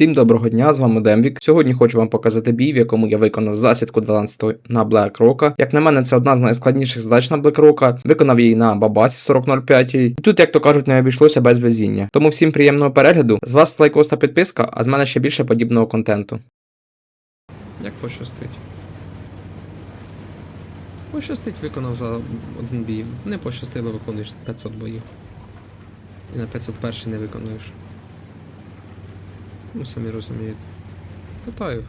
Всім доброго дня, з вами Демвік. Сьогодні хочу вам показати бій, в якому я виконав засідку 12 на Black Rock. Як на мене, це одна з найскладніших задач на Rock. Виконав її на Бабасі 4005. І тут, як то кажуть, не обійшлося без везіння. Тому всім приємного перегляду. З вас лайкос та підписка, а з мене ще більше подібного контенту. Як пощастить? Пощастить виконав за один бій. Не пощастило, виконуєш 500 боїв. І на 501 не виконуєш. Ну, самі розумієте. Питаю.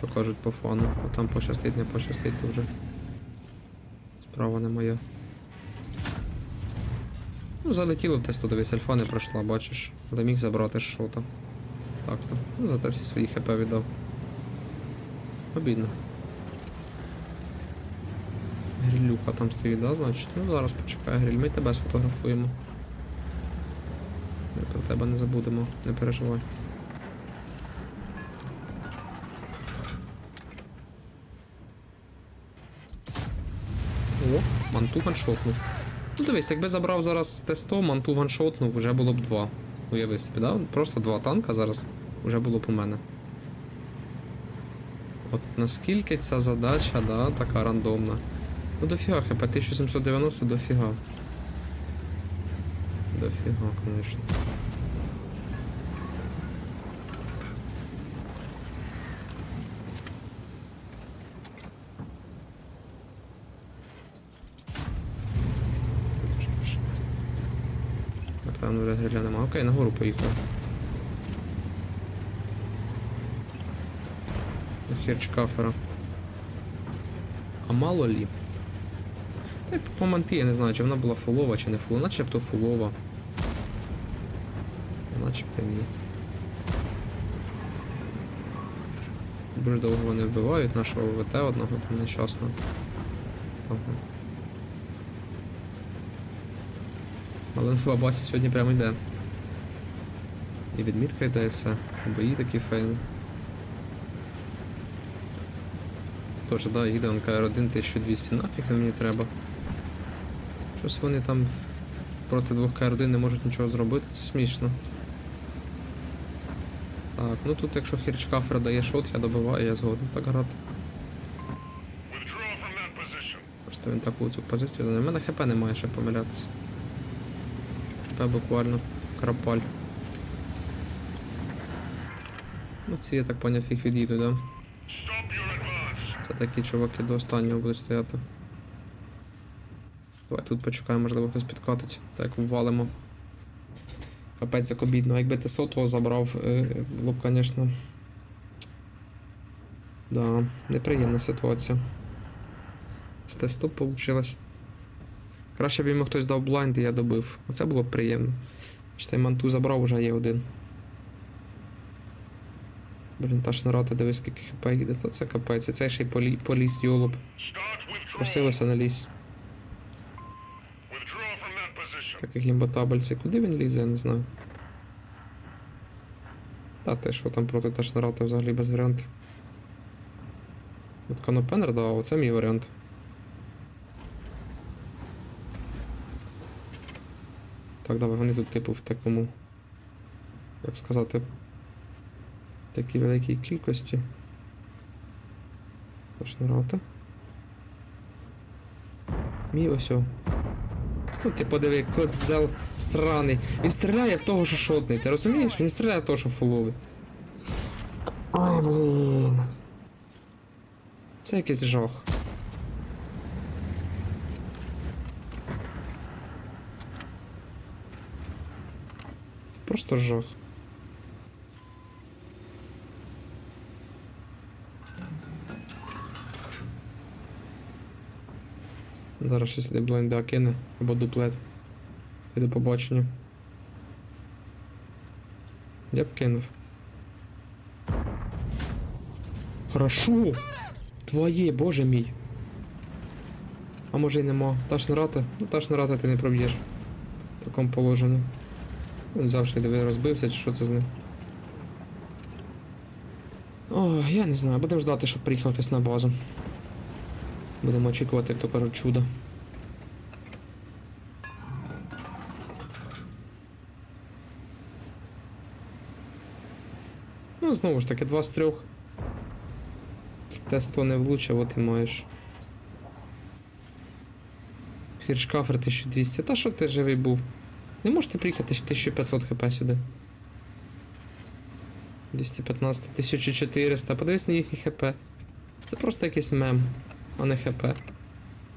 Покажуть по фану. А там пощастить, не пощастить, вже. Справа не моя. Ну, залетіло в тесту, дивись, альфа не пройшла, бачиш. Але міг забрати шота. Так то. Ну, зате всі свої хп віддав. Обідно. Грилюка там стоїть, да, значить? Ну зараз почекай, гриль, ми тебе сфотографуємо. Про тебе не забудемо, не переживай. О, манту ваншотнув. Ну дивись, якби забрав зараз Т-100, манту ваншотнув, вже було б два. Уяви собі, да? Просто два танка зараз вже було б у мене. От наскільки ця задача, да, така рандомна. Ну дофіга, хп 1790 дофіга. Дофіга, конечно. Напевно, вже гриля нема. Окей, нагору поїхав. Хірчкафера. А мало лі? Так, по манті я не знаю, чи вона була фулова, чи не фулова. Начебто фулова. Начебто ні. Дуже довго вони вбивають нашого ВТ одного там нещасного. Ага. Але на бабасі сьогодні прямо йде. І відмітка йде, і все. Бої такі фейли. Тож, да, їде КР-1 1200, нафіг мені треба. Щось вони там проти двох КР-1 не можуть нічого зробити, це смішно. Так, ну тут якщо Хірчкафер дає шот, я добиваю, я згоден так грати. Просто він таку цю позицію займає. У мене ХП немає, щоб помилятися. ХП буквально крапаль. Ну ці, я так поняв, їх від'їду, да? Це такі чуваки до останнього будуть стояти. Давай тут почекаємо, можливо хтось підкатить. Так, ввалимо. Капець як обідно. Якби ти сотого забрав, е, було б, звісно. Да, неприємна ситуація. З тесту вийшло. Краще б йому хтось дав блайнд і я добив. Оце було б приємно. Читай, манту забрав, уже є один. Блін, та шнарата, дивись, скільки хп їде, та це капець. І цей ще й полі, поліз йолоп. Просилося на ліс. Withdraw from. Так як гімботабельці. Куди він лізе, я не знаю. Та те, що там проти Ташнарата взагалі без варіантів. От Конопенер давав, оце мій варіант. Так, давай, вони тут, типу, в такому. Як сказати. Такій великій кількості. Ташнарата. Мій ось Ну ти подиви, козел сраний. Він стріляє в того, що шотний, ти розумієш? Він стріляє в того, що фуловий. Ой, блін. Це якийсь жах. Просто жах. Зараз ще сюди блайнда кине або дуплет. І до побачення. Я б кинув. Хорошо! Твоє, боже мій. А може й нема. Та ж нарата? Ну та ж нарата ти не проб'єш в такому положенні. Він завжди диви розбився, чи що це з ним. О, я не знаю, будемо ждати, щоб приїхав хтось на базу. Будемо очікувати, як то кажуть, чудо. Ну, знову ж таки, 2 з 3. Т-100 не влучив, от і маєш. Фіршкафер 1200. Та що ти живий був? Не можете приїхати 1500 хп сюди. 215, 1400. Подивись на їхні хп. Це просто якийсь мем, а не хп.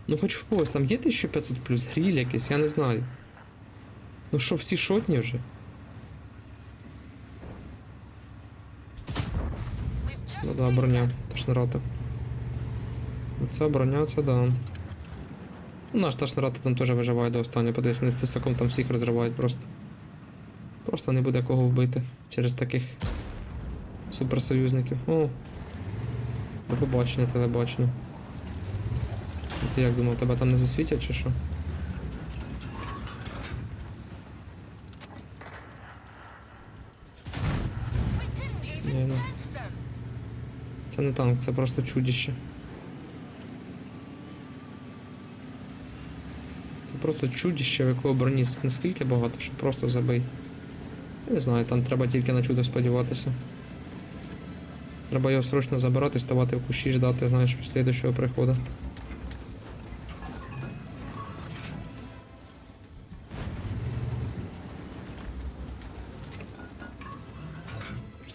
Ну хоч в когось там є 1500 плюс гріль якийсь, я не знаю. Ну що, всі шотні вже? Ну да, броня, ташнерота. Це броня, це да. Ну, наш ташнерота там теж виживає до останнього. Подивись, вони з тисаком там всіх розривають просто. Просто не буде кого вбити через таких суперсоюзників. О! До побачення, телебачення. Ти як думав, тебе там не засвітять чи що? Ні, ну. Це не танк, це просто чудіще. Це просто чудіще, в якого броні наскільки багато, що просто забий. Я не знаю, там треба тільки на чудо сподіватися. Треба його срочно забирати, ставати в кущі, ждати, знаєш, слідущого приходу.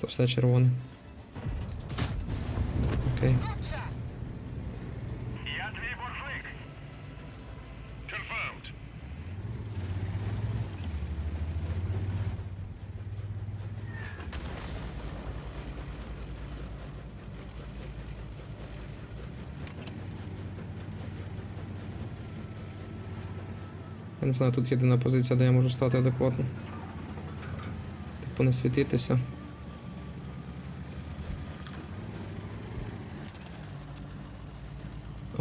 Просто все червоне. Окей. Я твій. Confirmed. Я не знаю, тут єдина позиція, де я можу стати адекватно. Типу не світитися.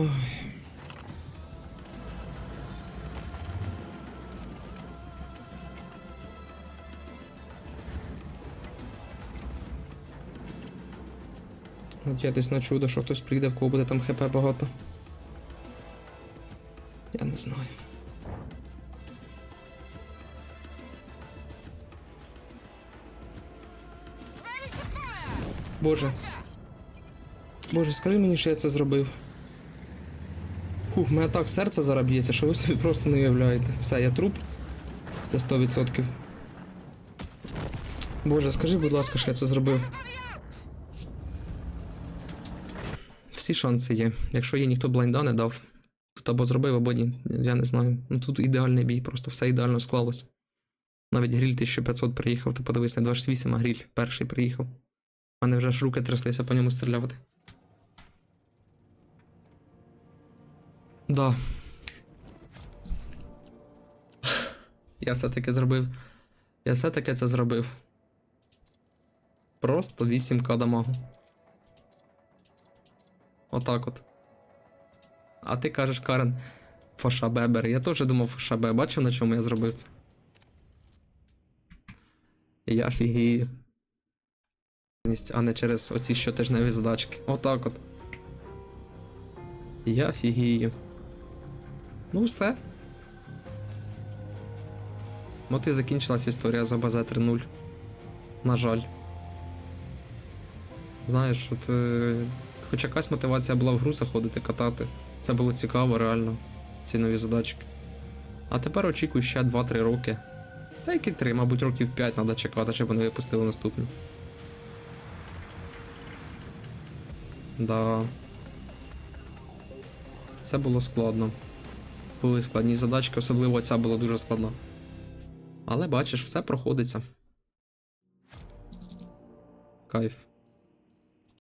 Ой. Надіятись на чудо, що хтось прийде, в кого буде там хп багато. Я не знаю. Боже. Боже, скажи мені, що я це зробив. Фух, мене так серце зараз б'ється, що ви собі просто не уявляєте. Все, я труп. Це 100%. Боже, скажи, будь ласка, що я це зробив. Всі шанси є. Якщо є ніхто блайнда не дав, тут або зробив, або ні. Я не знаю. Ну тут ідеальний бій, просто все ідеально склалось. Навіть гріль 1500 приїхав, ти подивись, не 28, а гріль перший приїхав. У мене вже ж руки тряслися по ньому стріляти. Да. Я все-таки зробив. Я все-таки це зробив. Просто 8к дамагу. Отак от. А ти кажеш, Карен, Фоша Бебер. Я теж думав Фоша Б. Бачив, на чому я зробив це? Я фігію. А не через оці щотижневі задачки. Отак от. Я фігію. Ну все. От і закінчилась історія з ОБЗ 3.0. На жаль. Знаєш, от. Е, хоч якась мотивація була в гру заходити, катати. Це було цікаво, реально. Ці нові задачки. А тепер очікую ще 2-3 роки. Та які 3, мабуть, років 5 треба чекати, щоб вони випустили наступні. Да. Це було складно. Були складні задачки, особливо ця була дуже складна. Але бачиш, все проходиться. Кайф.